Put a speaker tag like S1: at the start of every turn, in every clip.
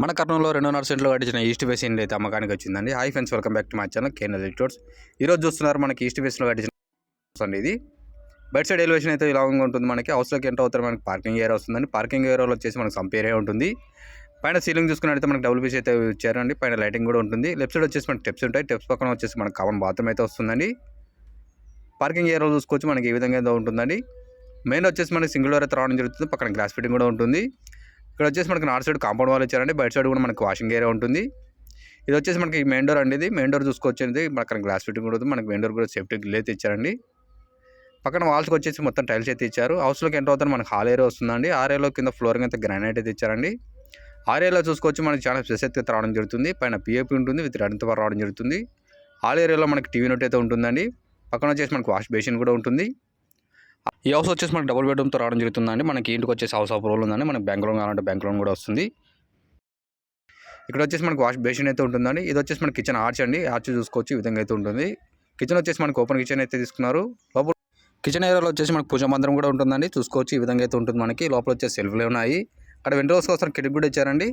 S1: మన కర్నూలులో రెండో సెంట్లు కట్టించిన ఈస్ట్ ఫేస్ ఇండ్ అయితే అమ్మకానికి వచ్చిందండి. Hi friends welcome back to my channel కేనల్ electrodes ఈరోజు చూస్తున్నారు మనకి ఈస్ట్ ఫేస్లో కట్టించిన అండి ఇది. బయట సైడ్ ఎలివేషన్ అయితే ఇలా ఉంటుంది మనకి. హౌస్లోకి ఎంటర్ అవుతారు మనకి పార్కింగ్ ఏరియా వస్తుందండి. పార్కింగ్ ఏరియాలో వచ్చేసి మనకి సంప్ ఏరియా ఉంటుంది. పైన సీలింగ్ చూసుకున్నట్టయితే మనకి డబుల్ పీస్ అయితే ఇచ్చారండి. పైన లైటింగ్ కూడా ఉంటుంది. లెఫ్ట్ సైడ్ వచ్చేసి మనకి టెప్స్ ఉంటాయి. టెప్స్ పక్కన వచ్చేసి మనకి కామన్ బాత్రూమ్ అయితే వస్తుందండి. పార్కింగ్ ఏరియాలో చూసుకోవచ్చు మనకి ఈ విధంగా ఉంటుందండి. మెయిన్ వచ్చేసి మనకి సింగిల్ డోర్ అయితే రావడం జరుగుతుంది. పక్కన గ్లాస్ ఫిట్టింగ్ కూడా ఉంటుంది. ఇక్కడ వచ్చేసి మనకి నార్త్ సైడ్ కాంపౌండ్ వాళ్ళు ఇచ్చారండి. బయట సైడ్ కూడా మనకి వాషింగ్ ఏరియా ఉంటుంది. ఇది వచ్చేసి మనకి మెయిన్ డోర్ అండి ఇది. మెయిన్ డోర్ చూసుకోవచ్చు అండి పక్కన గ్లాస్ ఫిట్టింగ్ కూడా ఉంది మనకి మెయిన్ డోర్ కూడా సేఫ్టీ గ్రిల్ అయితే ఇచ్చారండి. పక్కన వాల్స్కి వచ్చేసి మొత్తం టైల్స్ అయితే ఇచ్చారు. హౌస్లోకి ఎంటర్ అవుతారు మనకి హాల్ ఏరియా వస్తుందండి. ఆ ఏరియాలో కింద ఫ్లోరింగ్ అయితే గ్రానైట్ అయితే ఇచ్చారండి. ఆరేలో ఏరియాలో చూసుకోవచ్చు మనకి చాలా స్పెసిఫిక్గా రావడం జరుగుతుంది. పైన పిఏపి ఉంటుంది. విత్ రెడ్ పవర్ రావడం జరుగుతుంది. హాల్ ఏరియాలో మనకి టీవీ నోట్ అయితే ఉంటుందండి. పక్కన వచ్చేసి మనకి వాష్ బేసిన్ కూడా ఉంటుంది. ఈ హౌస్ వచ్చేసి మనకి డబుల్ బెడ్రూమ్తో రావడం జరుగుతుందండి మనకి ఇంటికి వచ్చేసి హౌస్ ఆఫ్ రోల్ ఉందండి. మనకి బ్యాంక్ లోన్ కావాలంటే బ్యాంక్ లోన్ కూడా వస్తుంది. ఇక్కడ వచ్చేసి మనకి వాష్ బేసిన్ అయితే ఉంటుందండి. ఇది వచ్చేసి మనకి కిచెన్ ఆర్చ్ అండి. ఆర్చ్ చూసుకోవచ్చు ఈ విధంగా అయితే ఉంటుంది. కిచెన్ వచ్చేసి మనకి ఓపెన్ కిచెన్ అయితే తీసుకున్నారు. లోపల కిచెన్ ఏరియాలో వచ్చేసి మనకి పూజ మందిరం కూడా ఉంటుందండి. చూసుకోవచ్చు ఈ విధంగా అయితే ఉంటుంది మనకి. లోపల వచ్చేసి సెల్ఫ్లు ఉన్నాయి. అక్కడ విండోస్ కోసం కిటికీ కూడా ఇచ్చారండి.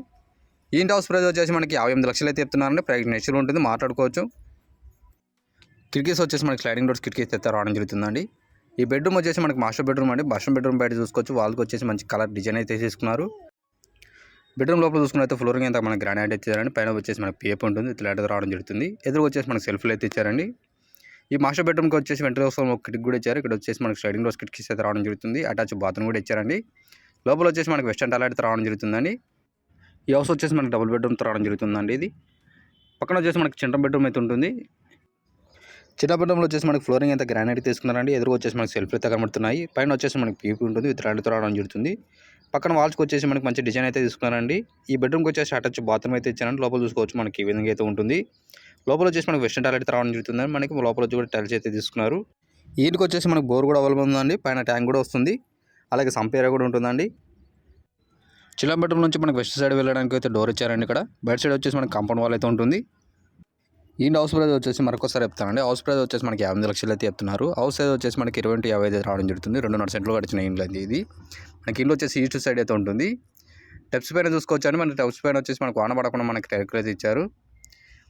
S1: ఈ ఇంటి హౌస్ ప్రైస్ వచ్చేసి మనకి యాభై ఎనిమిది లక్షలు అయితే చెప్తున్నారండి. ప్రైస్ నెక్స్ట్ ఉంటుంది మాట్లాడుకోవచ్చు. కిటికీస్ వచ్చేసి మనకి స్లైడింగ్ డోర్స్ కిటికీస్ అయితే రావడం జరుగుతుందండి. ఈ బెడ్రూమ్ వచ్చేసి మనకి మాస్టర్ బెడ్రూమ్ అండి. మాస్టర్ బెడ్రూమ్ బయట చూసుకోవచ్చు. వాళ్ళకి వచ్చేసి మంచి కలర్ డిజైన్ అయితే తీసుకున్నారు బెడ్రూమ్ లోపల చూసుకున్నైతే ఫ్లోరింగ్ అంతా మనకి గ్రానైట్ ఇచ్చారండి. పైన వచ్చేసి మనకి పేప్ ఉంటుంది. ఇట్లా రావడం జరుగుతుంది. ఎదురు వచ్చేసి మనకి సెల్ఫ్లు అయితే ఇచ్చారండి. ఈ మాస్టర్ బెడ్రూమ్కి వచ్చేసి వెంటనే ఒక కిటికీ కూడా ఇచ్చారు. ఇక్కడ వచ్చేసి మనకి స్లైడింగ్ డోర్స్ కిటికీస్ అయితే రావడం జరుగుతుంది. అటాచ్ బాత్రూమ్ కూడా ఇచ్చారండి. లోపల వచ్చేసి మనకి వెస్టర్న్ టాయిలెట్ అయితే రావడం జరుగుతుందండి. ఈ హౌస్ వచ్చేసి మనకి డబుల్ బెడ్రూమ్ రావడం జరుగుతుందండి ఇది. పక్కన వచ్చేసి మనకి చిన్న బెడ్రూమ్ అయితే ఉంటుంది. చిన్నపట్నంలో వచ్చేసి మనకి ఫ్లోరింగ్ అయితే గ్రానైట్ తీసుకున్నారండి ఎదురు వచ్చేసి మనకి సెల్ఫ్ అయితే కనబడుతున్నాయి. పైన వచ్చేసి మనకి పీపీ ఉంటుంది విత్ రాడ్తో రావడం జరుగుతుంది పక్కన వాల్స్కి వచ్చేసి మనకి మంచి డిజైన్ అయితే తీసుకున్నారండి. ఈ బెడ్రూమ్కి వచ్చేసి అటాచ్ బాత్రూమ్ అయితే ఇచ్చారండి. లోపల చూసుకోవచ్చు మనకి ఈ విధంగా అయితే ఉంటుంది. లోపల వచ్చేసి మనకి వెస్టర్న్ టాయిలెట్ రావడం జరుగుతుంది మనకి లోపల వచ్చి కూడా టైల్స్ అయితే తీసుకున్నారు. ఈ వచ్చేసి మనకి బోర్ కూడా అవైలబుల్ ఉందండి పైన ట్యాంక్ కూడా వస్తుంది. అలాగే సంపేర కూడా ఉంటుందండి. చిన్న బెడ్రూమ్ నుంచి మనకి వెస్ట్ సైడ్ వెళ్ళడానికి అయితే డోర్ ఇచ్చారండి ఇక్కడ. బెడ్ సైడ్ వచ్చేసి మనకి కాంపౌండ్ వాల్ అయితే ఉంటుంది. ఈ హౌస్ ప్రైజ్ వచ్చేసి మరొకసారి చెప్తానండి. హౌస్ ప్రైజ్ వచ్చేసి మనకి యాభై లక్షలు అయితే చెప్తున్నారు. హౌస్ ప్రైజ్ వచ్చేసి మనకి ఇరవై టు యాభై అయితే రావడం జరుగుతుంది. రెండున్నర సెంట్లు గడిచిన ఇంట్లో అండి ఇది. మనకి ఇల్లు వచ్చేసి ఈస్ట్ సైడ్ అయితే ఉంటుంది. టెప్స్ పైన చూసుకోవచ్చు మన మనకి టెప్స్ పైన వచ్చేసి మనకు వాన పడకుండా మనకి టెరకులు అయితే ఇచ్చారు.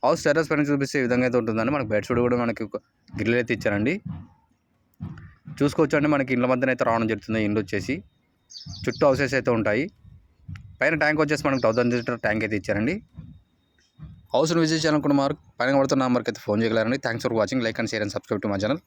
S1: హౌస్ టెర్రస్ పైన చూపిస్తే విధంగా అయితే ఉంటుందండి. మనకి బెడ్షీట్ కూడా మనకి గ్రిల్ అయితే ఇచ్చారండి. చూసుకోవచ్చండి. మనకి ఇండ్ల మధ్యన అయితే రావడం జరుగుతుంది. ఇండ్లు వచ్చేసి చుట్టూ హౌసెస్ అయితే ఉంటాయి. పైన ట్యాంక్ వచ్చేసి మనకు థౌసండ్ లీటర్ ట్యాంక్ అయితే ఇచ్చారండి. హౌస్ని విజిట్ చేయాలనుకున్న మార్క్ పైన పడుతున్న నెంబర్కి అయితే phone చేయగలరండి. Thanks for watching like and share and subscribe to మా ఛానల్